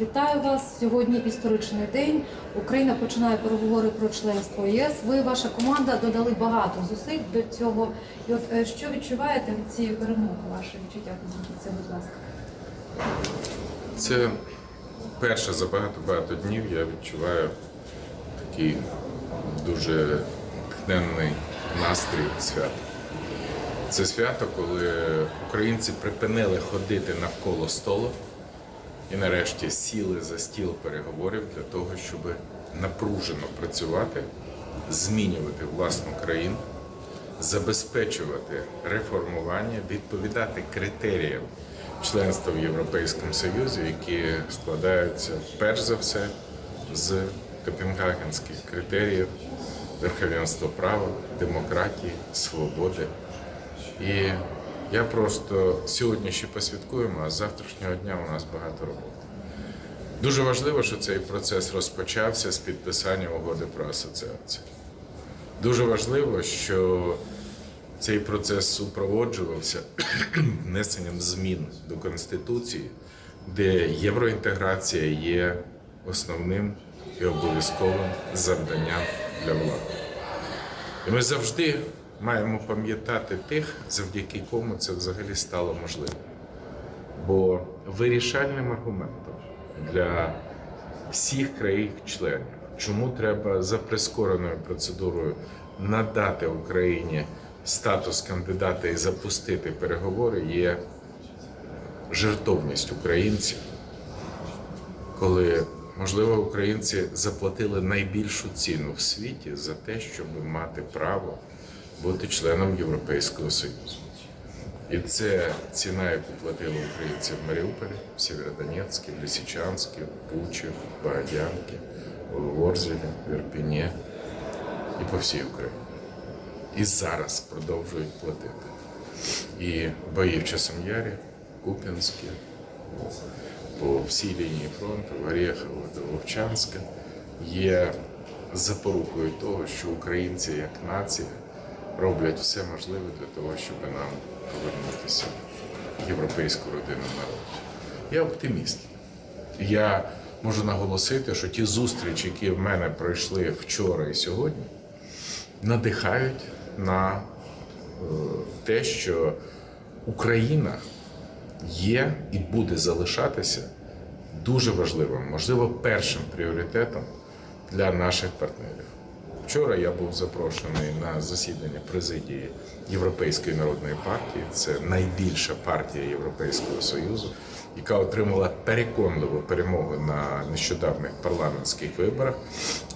Вітаю вас сьогодні. Історичний день. Україна починає переговори про членство ЄС. Ви, ваша команда, додали багато зусиль до цього. І от е, що відчуваєте від цієї перемоги? Ваше відчуття поділіться, будь ласка. Це перше за багато-багато днів я відчуваю такий дуже тхненний настрій свята. Це свято, коли українці припинили ходити навколо столу і нарешті сіли за стіл переговорів для того, щоб напружено працювати, змінювати власну країну, забезпечувати реформування, відповідати критеріям членства в Європейському Союзі, які складаються перш за все з копенгагенських критеріїв верховенства права, демократії, свободи. І я просто сьогодні ще посвяткуємо, а з завтрашнього дня у нас багато роботи. Дуже важливо, що цей процес розпочався з підписання угоди про асоціацію. Дуже важливо, що цей процес супроводжувався внесенням змін до Конституції, де євроінтеграція є основним і обов'язковим завданням для влади. І ми завжди маємо пам'ятати тих, завдяки кому це взагалі стало можливим. Бо вирішальним аргументом для всіх країн-членів, чому треба за прискореною процедурою надати Україні статус кандидата і запустити переговори, є жертовність українців, коли, можливо, українці заплатили найбільшу ціну в світі за те, щоб мати право бути членом Європейського Союзу. І це ціна, яку платили українці в Маріуполі, в Сєвєродонецьку, в Лисичанську, Бучі, в Ворзелі, Ірпіні і по всій Україні. І зараз продовжують платити. І бої в Часом Ярі, Куп'янське, по всій лінії фронту, в Орєхово до Вовчанська є запорукою того, що українці як нація роблять все можливе для того, щоб нам повернутися в європейську родину народу. Я оптиміст. Я можу наголосити, що ті зустрічі, які в мене пройшли вчора і сьогодні, надихають на е, те, що Україна є і буде залишатися дуже важливим, можливо, першим пріоритетом для наших партнерів. Вчора я був запрошений на засідання президії Європейської народної партії. Це найбільша партія Європейського союзу, яка отримала переконливу перемогу на нещодавних парламентських виборах,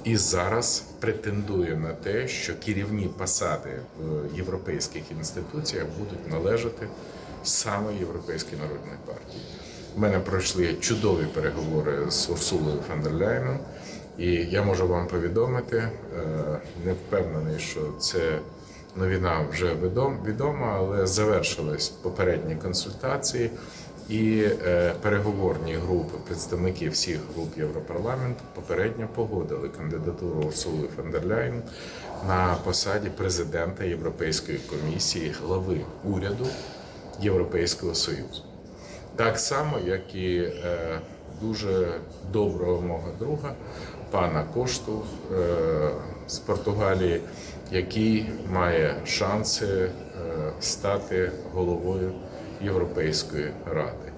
і зараз претендує на те, що керівні посади в європейських інституціях будуть належати саме Європейській народної партії. У мене пройшли чудові переговори з Урсулою фон дер Ляйном. І я можу вам повідомити, е, не впевнений, що це новина вже відома, але завершились попередні консультації і е, переговорні групи представників всіх груп Європарламенту попередньо погодили кандидатуру Урсули фон дер Ляйн на посаді президента Європейської комісії, глави уряду Європейського Союзу. Так само, як і е, дуже доброго мого друга, пана Кошту е, з Португалії, який має шанси е, стати головою Європейської ради.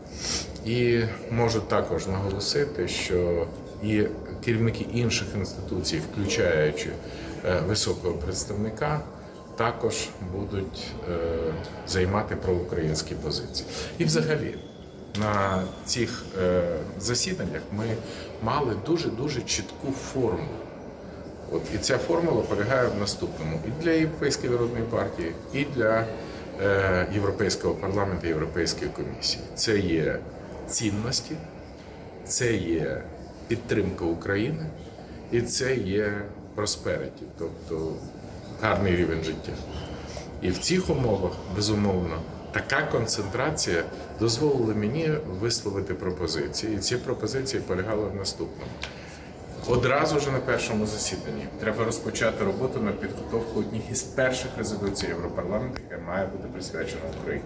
І можу також наголосити, що і керівники інших інституцій, включаючи е, високого представника, також будуть займати проукраїнські позиції. І взагалі на цих е, засіданнях ми мали дуже дуже чітку формулу. От і ця формула полягає в наступному і для Європейської народної партії, і для е, Європейського парламенту, Європейської комісії. Це є цінності, це є підтримка України, і це є просперіті, тобто гарний рівень життя. І в цих умовах, безумовно, така концентрація дозволила мені висловити пропозиції. І ці пропозиції полягали в наступному. Одразу ж на першому засіданні треба розпочати роботу над підготовкою одних із перших резолюцій Європарламенту, яка має бути присвячена Україні.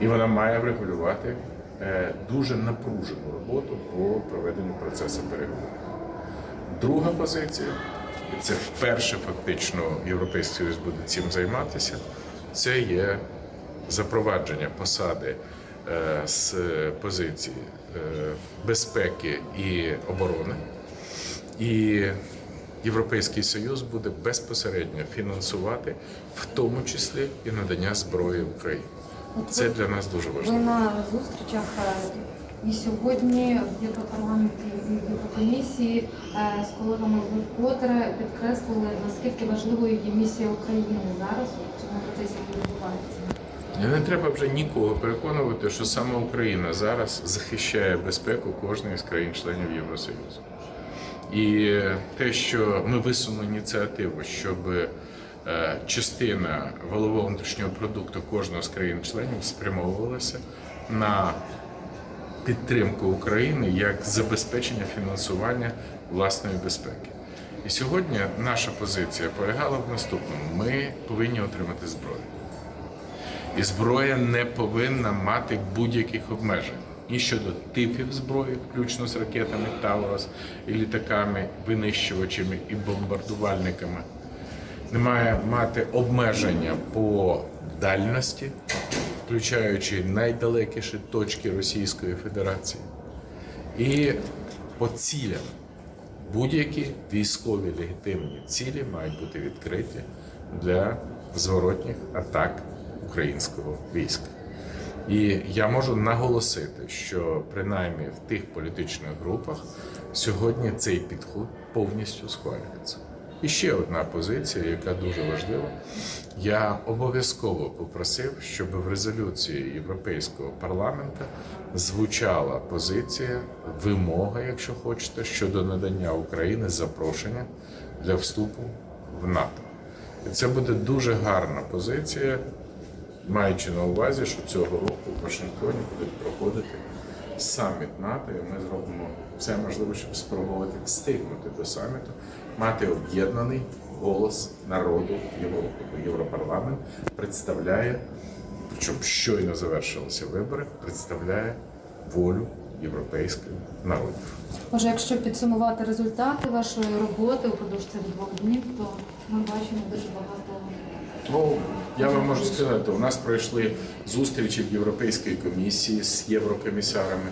І вона має врегулювати е, дуже напружену роботу по проведенню процесу переговорів. Друга позиція, це вперше фактично Європейський Союз буде цим займатися. Це є запровадження посади е, з позиції е, безпеки і оборони. І Європейський Союз буде безпосередньо фінансувати, в тому числі і надання зброї Україні. Це для нас дуже Ви важливо. на зустрічах е, і сьогодні в Європарламенті і в Єврокомісії з колегами ви вкотре підкреслили, наскільки важливою є місія України зараз у цьому процесі, відбувається. Не треба вже нікого переконувати, що саме Україна зараз захищає безпеку кожної з країн-членів Євросоюзу. І те, що ми висунули ініціативу, щоб е, частина валового внутрішнього продукту кожного з країн-членів спрямовувалася на підтримку України як забезпечення фінансування власної безпеки. І сьогодні наша позиція полягала в наступному: ми повинні отримати зброю. І зброя не повинна мати будь-яких обмежень ні щодо типів зброї, включно з ракетами Таурос, і літаками, винищувачами і бомбардувальниками. Не має мати обмеження по дальності, включаючи найдалекіші точки Російської Федерації, і по цілям. Будь-які військові легітимні цілі мають бути відкриті для зворотніх атак українського війська. І я можу наголосити, що принаймні в тих політичних групах сьогодні цей підход повністю схвалюється. І ще одна позиція, яка дуже важлива. Я обов'язково попросив, щоб в резолюції Європейського парламенту звучала позиція, вимога, якщо хочете, щодо надання України запрошення для вступу в НАТО. І це буде дуже гарна позиція, маючи на увазі, що цього року в Вашингтоні буде проходити саміт НАТО, і ми зробимо все можливе, щоб спробувати встигнути до саміту, мати об'єднаний голос народу Європи. Європарламент представляє, причому щойно завершилися вибори, представляє волю європейських народів. Може, якщо підсумувати результати вашої роботи упродовж цих двох днів, то ми бачимо дуже багато. Ну, я вам можу сказати, у нас пройшли зустрічі в Європейській комісії з єврокомісарами,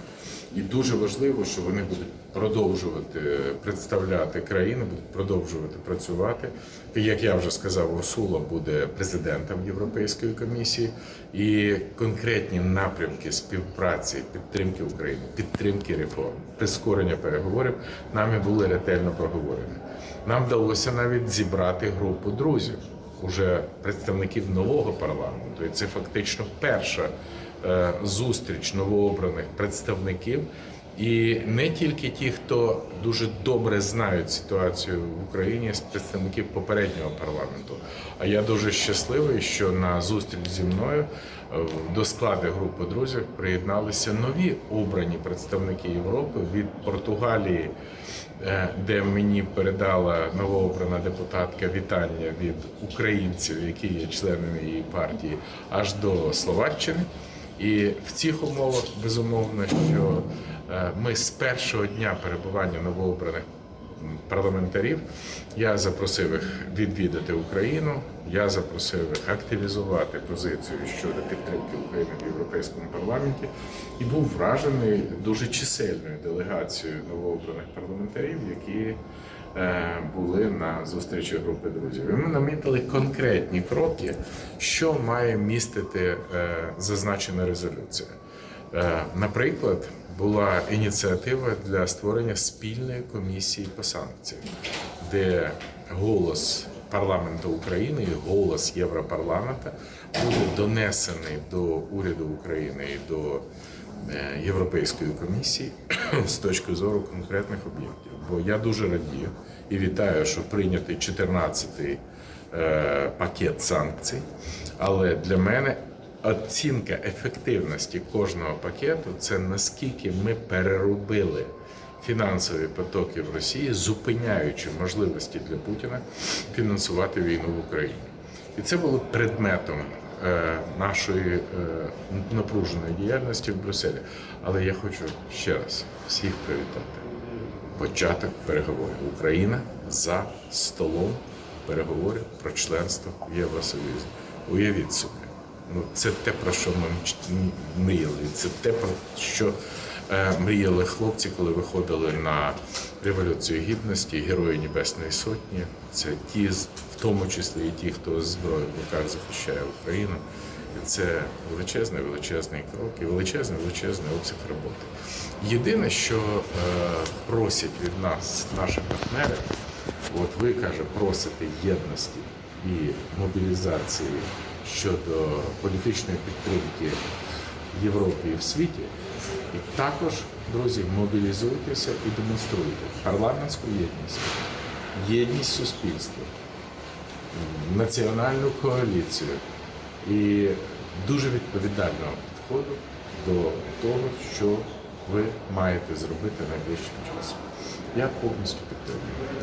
і дуже важливо, що вони будуть продовжувати представляти країни, будуть продовжувати працювати. І, як я вже сказав, Урсула буде президентом Європейської комісії, і конкретні напрямки співпраці, підтримки України, підтримки реформ, прискорення переговорів нами були ретельно проговорені. Нам вдалося навіть зібрати групу друзів уже представників нового парламенту, і це фактично перша зустріч новообраних представників. І не тільки ті, хто дуже добре знають ситуацію в Україні з представників попереднього парламенту. А я дуже щасливий, що на зустріч зі мною е, до складу групи друзів приєдналися нові обрані представники Європи від Португалії, е, де мені передала новообрана депутатка вітання від українців, які є членами її партії, аж до Словаччини. І в цих умовах безумовно, що е, ми з першого дня перебування новообраних парламентарів я запросив їх відвідати Україну. Я запросив їх активізувати позицію щодо підтримки України в Європейському парламенті і був вражений дуже чисельною делегацією новообраних парламентарів, які були на зустрічі групи друзів. І ми намітили конкретні кроки, що має містити е, зазначена резолюція. Е, Наприклад, була ініціатива для створення спільної комісії по санкціям, де голос парламенту України і голос Європарламента буде донесений до уряду України і до е, Європейської комісії з точки зору конкретних об'єктів. Бо я дуже радію і вітаю, що прийнятий 14-й е, пакет санкцій. Але для мене оцінка ефективності кожного пакету це наскільки ми переробили фінансові потоки в Росії, зупиняючи можливості для Путіна фінансувати війну в Україні. І це було предметом е, нашої е, напруженої діяльності в Брюсселі. Але я хочу ще раз всіх привітати. Початок переговорів. Україна за столом переговорів про членство в Євросоюзі. Уявіть собі. Ну, це те, про що ми мріяли. Це те, про що е, мріяли хлопці, коли виходили на революцію гідності, герої Небесної Сотні. Це ті, в тому числі і ті, хто з зброєю в руках захищає Україну. Це величезний, величезний крок і величезний, величезний обсяг роботи. Єдине, що е, просять від нас наші партнери, от ви каже, просите єдності і мобілізації щодо політичної підтримки в Європі і в світі. І також, друзі, мобілізуйтеся і демонструйте парламентську єдність, єдність суспільства, національну коаліцію і дуже відповідального підходу до того, що ви маєте зробити найближчим часом. Я повністю підтримую.